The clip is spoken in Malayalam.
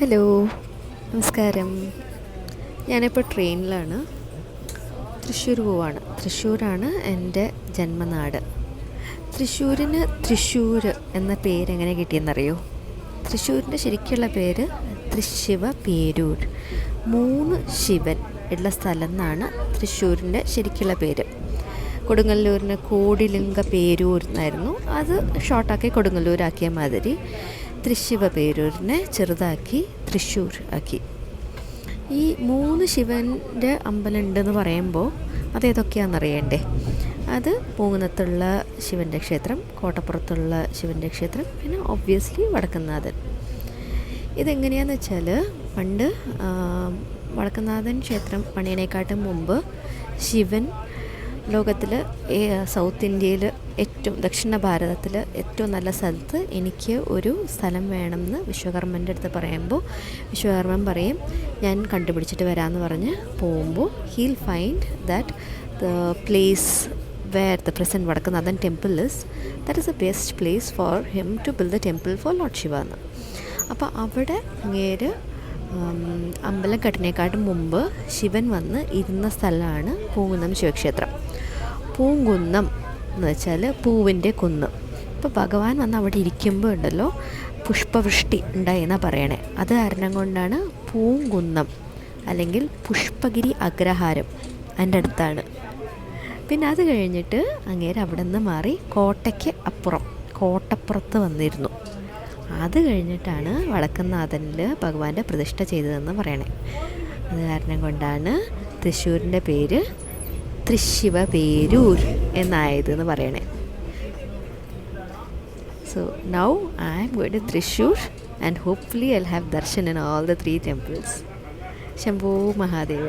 ഹലോ നമസ്കാരം. ഞാനിപ്പോൾ ട്രെയിനിലാണ്. തൃശ്ശൂർ പോവാണ്. തൃശ്ശൂരാണ് എന്റെ ജന്മനാട്. തൃശ്ശൂരിന് തൃശ്ശൂർ എന്ന പേര് എങ്ങനെ കിട്ടിയെന്നറിയോ? തൃശ്ശൂരിന്റെ ശരിക്കുള്ള പേര് തൃശ്ശിവ പേരൂർ. മൂന്ന് ശിവൻ ഉള്ള സ്ഥലം എന്നാണ് തൃശ്ശൂരിന്റെ ശരിക്കുള്ള പേര്. കൊടുങ്ങല്ലൂരിന് കോടിലിംഗ പേരൂർ എന്നായിരുന്നു. അത് ഷോർട്ടാക്കി കൊടുങ്ങല്ലൂരാക്കിയ മാതിരി. തൃശ്ശിവ പേരൂരിനെ ചെറുതാക്കി തൃശ്ശൂർ ആക്കി. ഈ മൂന്ന് ശിവന്റെ അമ്പലം ഉണ്ടെന്ന് പറയുമ്പോൾ അതേതൊക്കെയാണെന്നറിയണ്ടേ? അത് പൂങ്ങുന്നത്തുള്ള ശിവന്റെ ക്ഷേത്രം കോട്ടപ്പുറത്തുള്ള ശിവന്റെ ക്ഷേത്രം പിന്നെ ഒബ്വിയസ്ലി വടക്കുന്നാഥൻ ഇതെങ്ങനെയാന്ന് വെച്ചാൽ പണ്ട് വടക്കുന്നാഥൻ ക്ഷേത്രം പണിയനേക്കാട്ടും മുമ്പ് ശിവൻ ലോകത്തിൽ സൗത്ത് ഇന്ത്യയിൽ ഏറ്റവും ദക്ഷിണ ഭാരതത്തിൽ ഏറ്റവും നല്ല സ്ഥലത്ത് എനിക്ക് ഒരു സ്ഥലം വേണമെന്ന് വിശ്വകർമ്മന്റെ അടുത്ത് പറയുമ്പോൾ വിശ്വകർമ്മൻ പറയും ഞാൻ കണ്ടുപിടിച്ചിട്ട് വരാമെന്ന് പറഞ്ഞ് പോകുമ്പോൾ he'll find that the place where the present Vadakkunnathan temple is that is the best place for him to build the temple for lord Shiva എന്ന് അപ്പോൾ അവിടെ അങ്ങേര് അമ്പലം കെട്ടിനേക്കാട്ടും മുമ്പ് ശിവൻ വന്ന് ഇരുന്ന സ്ഥലമാണ് പൂങ്കുന്നം ശിവക്ഷേത്രം. പൂങ്കുന്നം എന്ന് വെച്ചാൽ പൂവിന്റെ കുന്ന്. ഇപ്പോൾ ഭഗവാൻ വന്ന് അവിടെ ഇരിക്കുമ്പോൾ ഉണ്ടല്ലോ പുഷ്പവൃഷ്ടി ഉണ്ടായെന്നാണ് പറയണേ. അത് കാരണം കൊണ്ടാണ് പൂങ്കുന്നം അല്ലെങ്കിൽ പുഷ്പഗിരി അഗ്രഹാരം എന്റെ അടുത്താണ്. പിന്നെ അത് കഴിഞ്ഞിട്ട് അങ്ങേര് അവിടെ നിന്ന് മാറി കോട്ടയ്ക്ക് അപ്പുറം കോട്ടപ്പുറത്ത് വന്നിരുന്നു. അത് കഴിഞ്ഞിട്ടാണ് വടക്കുന്നാഥനിൽ ഭഗവാന്റെ പ്രതിഷ്ഠ ചെയ്തതെന്ന് പറയണേ. അത് കാരണം കൊണ്ടാണ് തൃശ്ശൂരിന്റെ പേര് തൃശ്ശിവ പേരൂർ എന്നായതെന്ന് പറയണേ. So now I am going to Thrissur and hopefully I have darshan in all the three temples Shambho Mahadeva